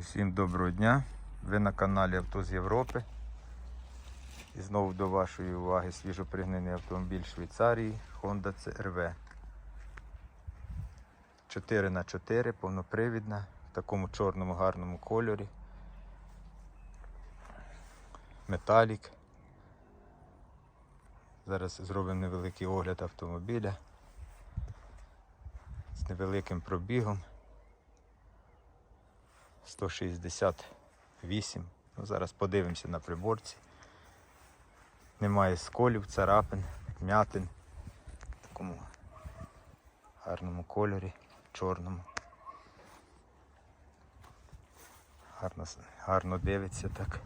Усім доброго дня. Ви на каналі Авто з Європи. І знову до вашої уваги свіжопригнаний автомобіль Швейцарії Honda CRV. 4х4, повнопривідна, в такому чорному гарному кольорі. Металік. Зараз зробимо невеликий огляд автомобіля з невеликим пробігом. 168. Ну, зараз подивимося на приборці. Немає сколів, царапин, м'ятин. В такому гарному кольорі, чорному. Гарно, гарно дивиться так.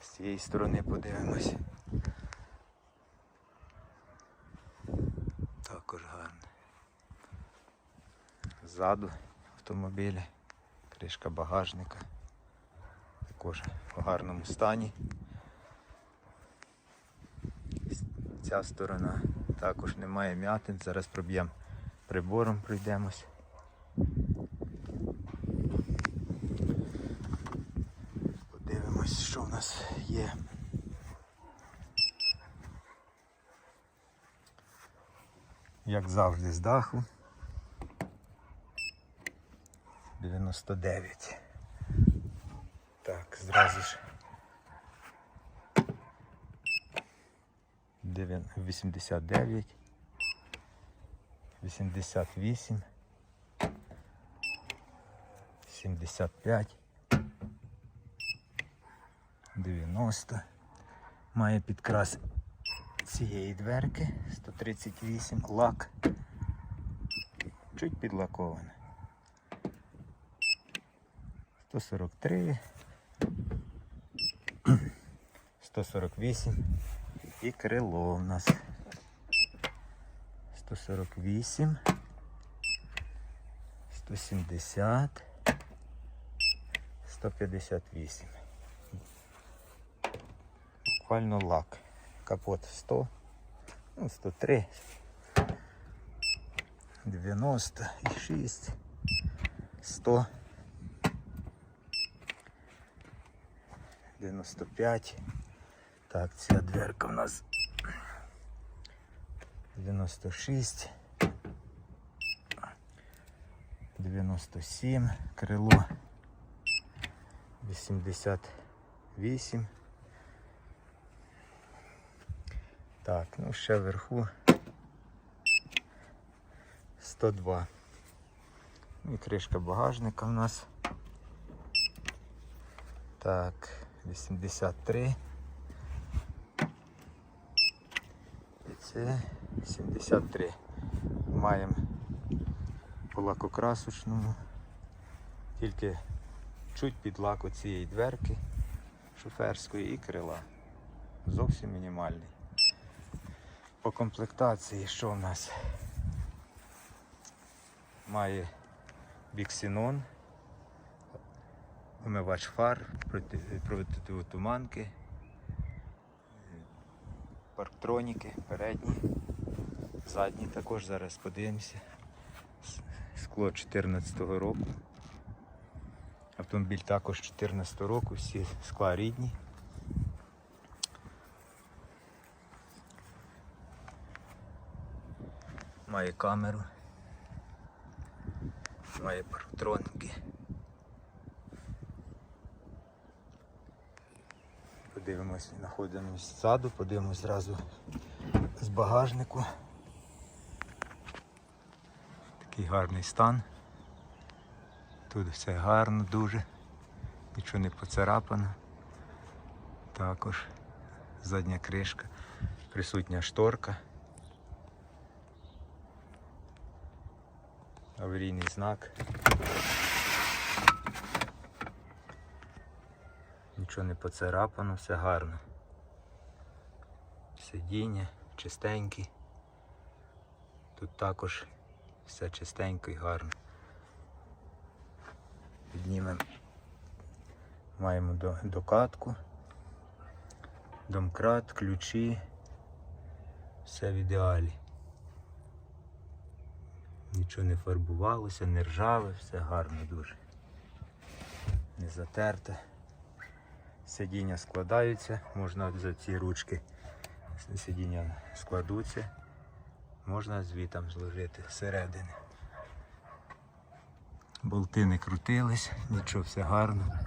З цієї сторони подивимось. Також гарно. Ззаду автомобіля кришка багажника. Також в гарному стані. Ця сторона також немає м'ятин. Зараз проб'ємо прибором, пройдемось. Подивимось, що в нас є. Як завжди з даху. 99. Так, зразу ж. Дев'ян- 89. 88. 75. 90. Має підкрас цієї дверки 138 лак. Чуть підлаковане. 143, 148 і крило у нас. 148, 170, 158. Буквально лак. Капот 100, ну 103, 96, 100. 95. Так, ця дверка у нас 96. 97, крило 88. Так, ну ще вверху 102. Ну І кришка багажника у нас. Так, 83. І це 73. Маємо по лакокрасочному. Тільки чуть під лаку цієї дверки шоферської і крила. Зовсім мінімальний. По комплектації що в нас? Має біксінон, Омивач фар, проти- протитуманки, парктроніки, передні, задні також зараз подивимося. Скло 14-го року. Автомобіль також 14-го року, всі скла рідні. Має камеру, має парктроніки. Подивимось, знаходимось ззаду, подивимось зразу з багажнику. Такий гарний стан. Тут все гарно дуже, нічого не поцарапано. Також задня кришка, присутня шторка. Аварійний знак. Нічого не поцарапано, все гарно. Сидіння чистенькі. Тут також все чистенько і гарно. Піднімемо. Маємо докатку, домкрат, ключі. Все в ідеалі. Нічого не фарбувалося, не ржаве, все гарно дуже. Не затерте. Сидіння складаються, можна за ці ручки сидіння складуться, можна звітом зложити зсередини. Болти не крутились, нічого все гарно.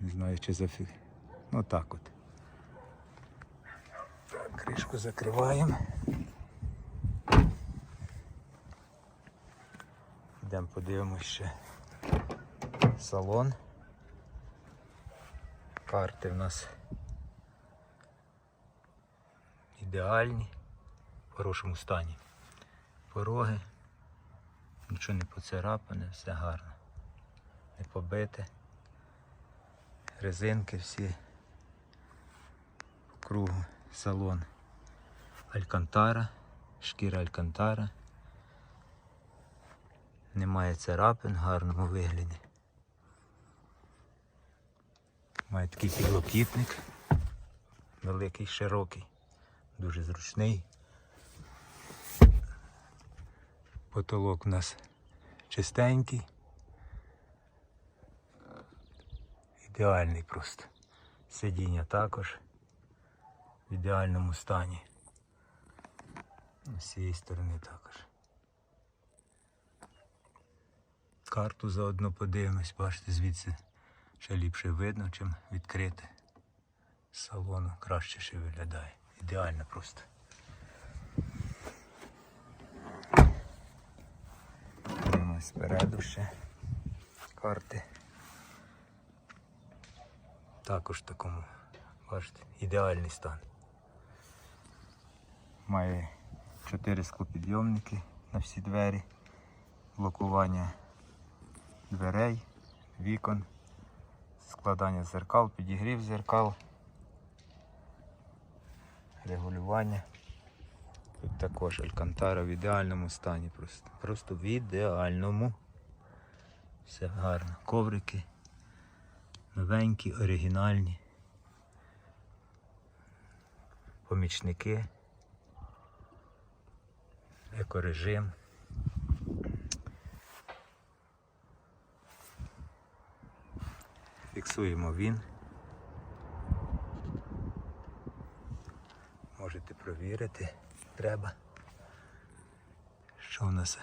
Не знаю, чи зафі... Ну так от. Так, кришку закриваємо. Йдемо подивимось ще салон. Карти в нас ідеальні, в хорошому стані. Пороги, нічого не поцарапане, все гарно. Не побите. Резинки всі по кругу салон. Алькантара, шкіра Алькантара. Немає царапин в гарному вигляді. Має такий підлокітник. Великий, широкий, дуже зручний. Потолок у нас чистенький. Ідеальний просто. Сидіння також в ідеальному стані. З цієї сторони також. Карту заодно подивимось, бачите, звідси ще ліпше видно, чим відкрити салону. Краще ще виглядає. Ідеально просто. Дивимось спереду ще карти. Також в такому, бачите, ідеальний стан. Має 4 склопідйомники на всі двері, блокування дверей, вікон, складання зеркал, підігрів зеркал, регулювання. Тут також алькантара в ідеальному стані просто. Просто в ідеальному. Все гарно. Коврики новенькі, оригінальні. Помічники. Екорежим. Фіксуємо він. Можете провірити, треба. Що у нас?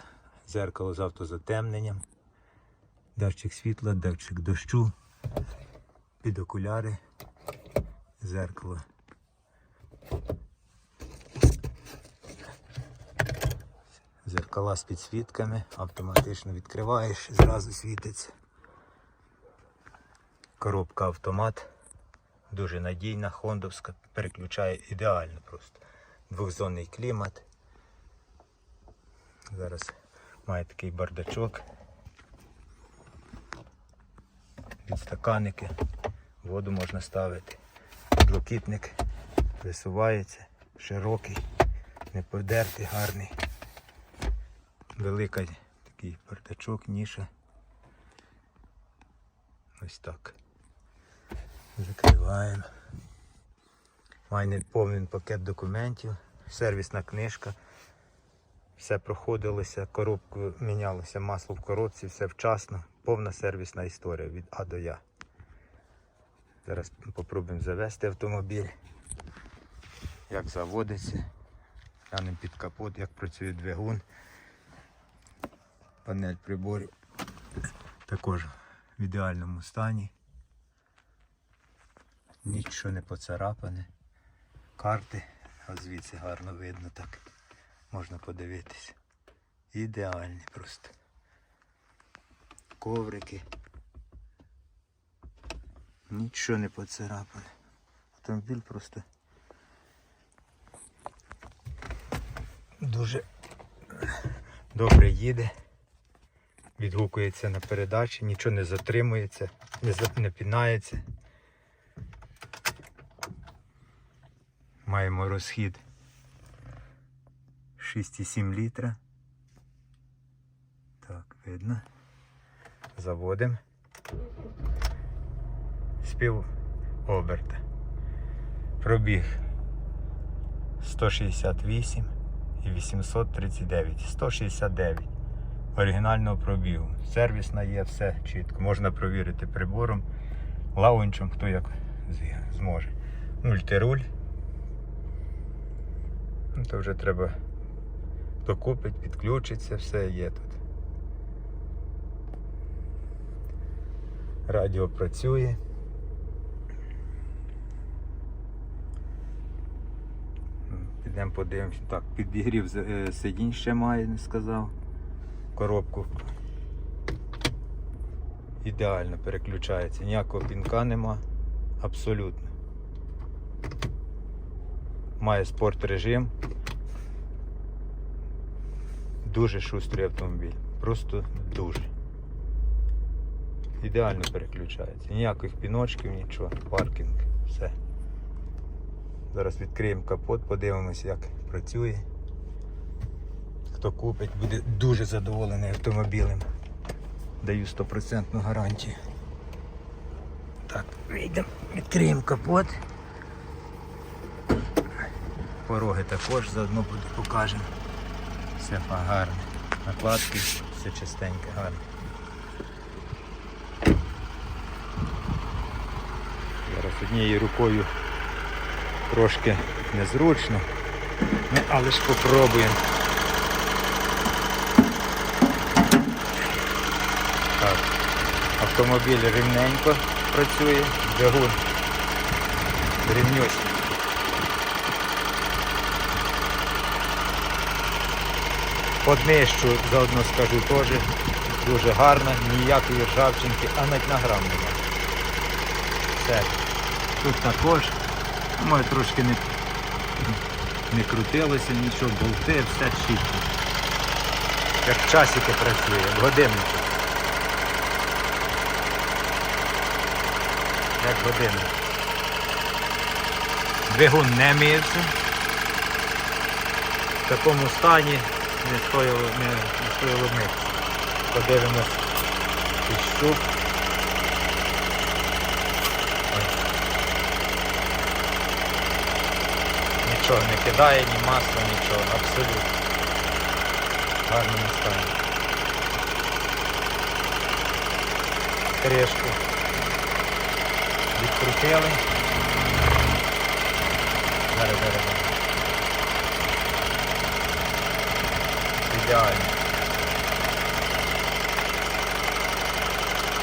Зеркало з автозатемненням, датчик світла, датчик дощу, під окуляри, зеркало. Зеркала з підсвітками, автоматично відкриваєш, зразу світиться. Коробка автомат. Дуже надійна, хондовська, переключає ідеально просто. Двохзонний клімат. Зараз має такий бардачок. Підстаканники, воду можна ставити. Блокітник висувається, широкий, не подертий, гарний. Велика такий бардачок, ніша. Ось так. Закриваємо. Має повний пакет документів, сервісна книжка. Все проходилося, коробку мінялося, масло в коробці, все вчасно. Повна сервісна історія від А до Я. Зараз спробуємо завести автомобіль. Як заводиться. Глянемо під капот, як працює двигун. Панель приборів. Також в ідеальному стані. Нічого не поцарапане. Карти, ось звідси гарно видно так. Можна подивитися. Ідеальні просто. Коврики. Нічого не поцарапане. Автомобіль просто дуже добре їде. Відгукується на передачі, нічого не затримується, не, не пінається. Маємо розхід 6,7 літра. Так, видно. Заводимо. Спів оберта. Пробіг 168 і 839. 169. оригінального пробігу. Сервісна є, все чітко. Можна провірити прибором, лаунчем, хто як зможе. Мультируль. Ну, то вже треба докупить, підключиться, все є тут. Радіо працює. Підемо подивимося. Так, підігрів е, сидінь ще має, не сказав. Коробку. Ідеально переключається. Ніякого пінка нема. Абсолютно. Має спорт режим. Дуже шустрий автомобіль. Просто дуже. Ідеально переключається. Ніяких піночків, нічого. Паркінг. Все. Зараз відкриємо капот, подивимося, як працює. Хто купить, буде дуже задоволений автомобілем. Даю 100% гарантію. Так, вийдемо, відкриємо капот. Пороги також заодно покажемо. Все гарне. Накладки, все чистеньке, гарне. Зараз однією рукою трошки незручно. Ну, але ж попробуємо. Так. Автомобіль рівненько працює, двигун рівнюсінький. Поднищу заодно скажу теж дуже гарно, ніякої ржавчинки, а навіть на грам немає. Все. Тут також, ну, може трошки не, не крутилося, нічого, болти, все чітко. Як часики працює, як годинники. Як годинник. Двигун не мився. В такому стані не стоїло, не, не стоїло мити. Подивимось під щуп. Нічого не кидає, ні масла, нічого, абсолютно. В гарному стані. Кришку відкрутили. Зараз, зараз. Ідеально.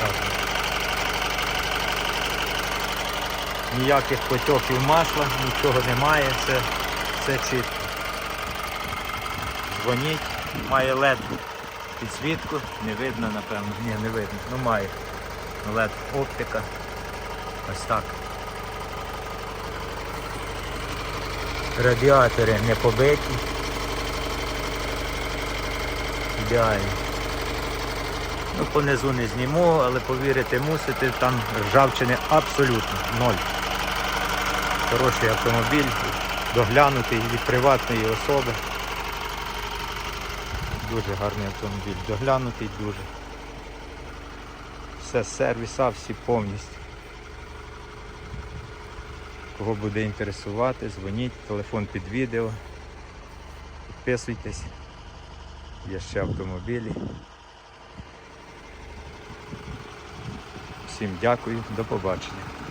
Так. Ніяких потоків масла, нічого немає, все, все чітко. Дзвоніть, має LED підсвітку, не видно напевно, ні, не видно, ну має LED оптика. Ось так. Радіатори не побиті. Ідеально. Ну, понизу не зніму, але повірити мусите, там ржавчини абсолютно ноль. Хороший автомобіль, доглянутий від приватної особи. Дуже гарний автомобіль, доглянутий дуже. Все сервіса, всі повністю. Кого буде інтересувати, дзвоніть, телефон під відео. Підписуйтесь. Є ще автомобілі. Всім дякую, до побачення.